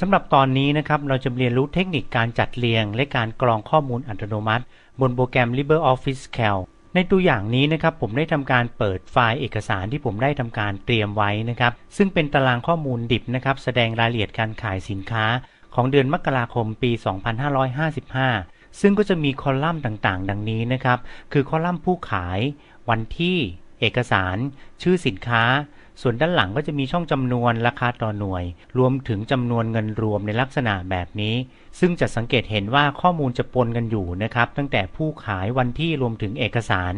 สำหรับตอนนี้นะครับเราจะเรียนรู้เทคนิคการจัดเรียง และการกรองข้อมูลอัตโนมัติ บนโปรแกรม LibreOffice Calc ในตัวอย่างนี้นะครับผมได้ทำการเปิดไฟล์เอกสารที่ผมได้ทำการเตรียมไว้นะครับ ซึ่งเป็นตารางข้อมูลดิบนะครับแสดงรายละเอียดการขายสินค้า ของเดือนมกราคมปี 2555 ซึ่งก็จะมีคอลัมน์ต่างๆ ดังนี้นะครับ คือคอลัมน์ผู้ขาย วันที่ เอกสาร ชื่อสินค้า ส่วนด้านหลังก็จะมีช่องจำนวนราคาต่อหน่วย รวมถึงจำนวนเงินรวมในลักษณะแบบนี้ ซึ่งจะสังเกตเห็นว่าข้อมูลจะปนกันอยู่นะครับ ตั้งแต่ผู้ขายวันที่รวมถึงเอกสาร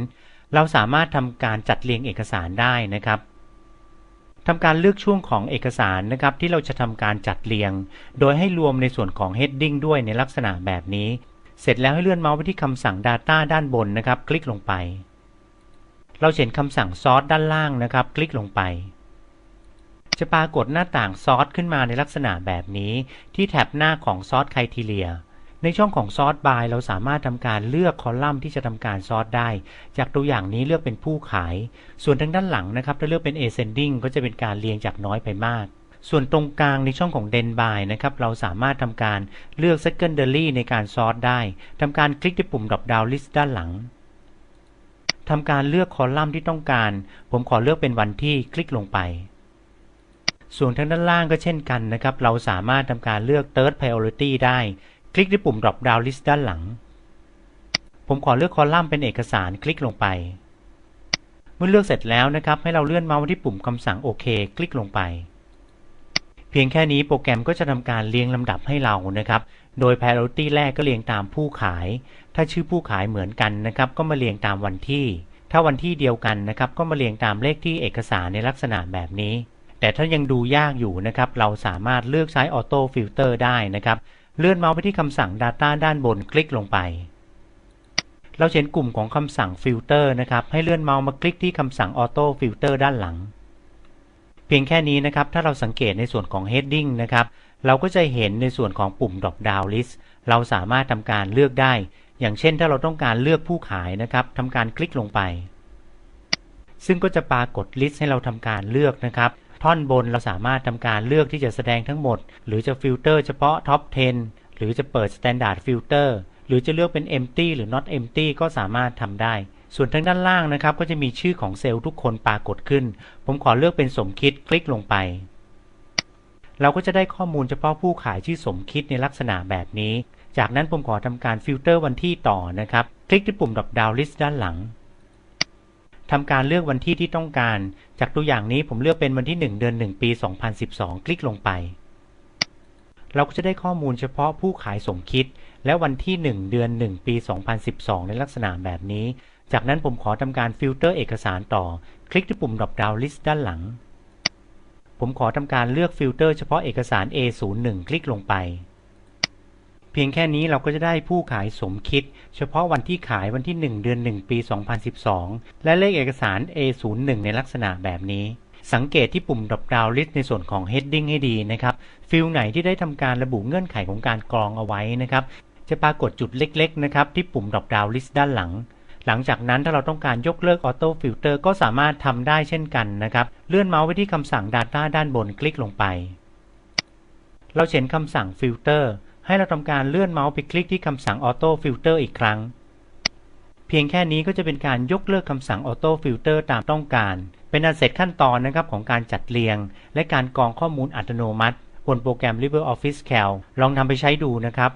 เราสามารถทำการจัดเรียงเอกสารได้นะครับทำการเลือกช่วงของเอกสารนะครับที่เราจะทำการจัดเรียง โดยให้รวมในส่วนของ heading ด้วยในลักษณะแบบนี้ เสร็จแล้วให้เลื่อนเมาส์ไปที่คำสั่ง Data ด้านบนนะครับ คลิกลงไป เราเห็นคำสั่งซอสด้านล่างนะครับ คลิกลงไป จะปรากฏหน้าต่างซอสขึ้นมาในลักษณะแบบนี้ ที่แท็บหน้าของซอส Criteria ในช่องของซอสบายเราสามารถทำการเลือกคอลัมน์ที่จะทำการซอสได้ จากตัวอย่างนี้เลือกเป็นผู้ขาย ส่วนทางด้านหลังนะครับถ้าเลือกเป็น ascending ก็จะเป็นการเรียงจากน้อยไปมาก ส่วนตรงกลางในช่องของ den by นะครับเราสามารถทำการเลือก secondary ในการซอสได้ทำการคลิกที่ปุ่ม drop down list ด้านหลัง ทำการเลือกคอลัมน์ที่ต้องการ ผมขอเลือกเป็นวันที่คลิกลงไป ส่วนทางด้านล่างก็เช่นกันนะครับ เราสามารถทำการเลือก third priority ได้ คลิกที่ปุ่ม drop down list ด้านหลัง ผมขอเลือกคอลัมน์เป็นเอกสารคลิกลงไป เมื่อเลือกเสร็จแล้วนะครับ ให้เราเลื่อนเมาส์ที่ปุ่มคำสั่งโอเค คลิกลงไป พียงแค่นี้โปรแกรมก็จะทำการเรียงลำดับให้เรานะครับ โดย priority แรกก็เรียงตามผู้ขาย ถ้าชื่อผู้ขายเหมือนกันนะครับ ก็มาเรียงตามวันที่ ถ้าวันที่เดียวกันนะครับ ก็มาเรียงตามเลขที่เอกสารในลักษณะแบบนี้ แต่ถ้ายังดูยากอยู่นะครับ เราสามารถเลือกใช้ auto filter ได้นะครับ เลื่อนเมาส์ไปที่คำสั่ง data ด้านบนคลิกลงไป เราเห็นกลุ่มของคำสั่ง filter นะครับ ให้เลื่อนเมาส์มาคลิกที่คำสั่ง auto filter ด้านหลัง เพียงแค่นี้นะครับ ถ้าเราสังเกตในส่วนของ heading นะครับ เราก็จะเห็นในส่วนของปุ่ม drop down list เราสามารถทำการเลือกได้ อย่างเช่นถ้าเราต้องการเลือกผู้ขายนะครับทำการคลิกลงไป ซึ่งก็จะปรากฏลิสต์ให้เราทำการเลือกนะครับ ท่อนบนเราสามารถทำการเลือกที่จะแสดงทั้งหมด หรือจะฟิลเตอร์เฉพาะ top 10 หรือจะเปิด standard filter หรือจะเลือกเป็น empty หรือ not empty ก็สามารถทำได้ ส่วนทางด้านล่างนะครับก็จะมีชื่อของเซลล์ทุกคนปรากฏขึ้น ผมขอเลือกเป็นสมคิดคลิกลงไป เราก็จะได้ข้อมูลเฉพาะผู้ขายชื่อสมคิดในลักษณะแบบนี้ จากนั้นผมขอทำการฟิลเตอร์วันที่ต่อนะครับ คลิกที่ปุ่ม drop down list ด้านหลังทำการเลือกวันที่ที่ต้องการ จากตัวอย่างนี้ผมเลือกเป็นวันที่ 1 เดือน 1 ปี 2012 คลิกลงไป เราก็จะได้ข้อมูลเฉพาะผู้ขายสมคิด และวันที่ 1 เดือน 1 ปี 2012 ในลักษณะแบบนี้ จากนั้นผมขอทำการฟิลเตอร์เอกสารต่อ คลิกที่ปุ่ม drop down list ด้านหลัง ผมขอทำการเลือกฟิลเตอร์เฉพาะเอกสาร A01 คลิกลงไป เพียงแค่นี้เราก็จะได้ผู้ขายสมคิด เฉพาะวันที่ขายวันที่ 1 เดือน 1 ปี 2012 และเลขเอกสาร A01 ในลักษณะแบบนี้สังเกตที่ปุ่ม drop down list ในส่วนของ heading ให้ดีนะครับ ฟิลไหนที่ได้ทำการระบุเงื่อนไขของการกรองเอาไว้นะครับ จะปรากฏจุดเล็กๆนะครับที่ปุ่ม drop down list ด้านหลัง หลังจากนั้นถ้าเราต้องการยกเลิก auto filter ก็สามารถทำได้เช่นกันนะครับ เลื่อนเมาส์ไปที่คำสั่ง data ด้านบนคลิกลงไป เราเห็นคำสั่ง filter ให้เราทำการเลื่อนเมาส์ไปคลิกที่คำสั่ง auto filter อีกครั้ง เพียงแค่นี้ก็จะเป็นการยกเลิกคำสั่ง auto filter ตามต้องการ เป็นอันเสร็จขั้นตอนนะครับของการจัดเรียง และการกรองข้อมูลอัตโนมัติ บนโปรแกรม LibreOffice Calc ลองทำไปใช้ดูนะครับ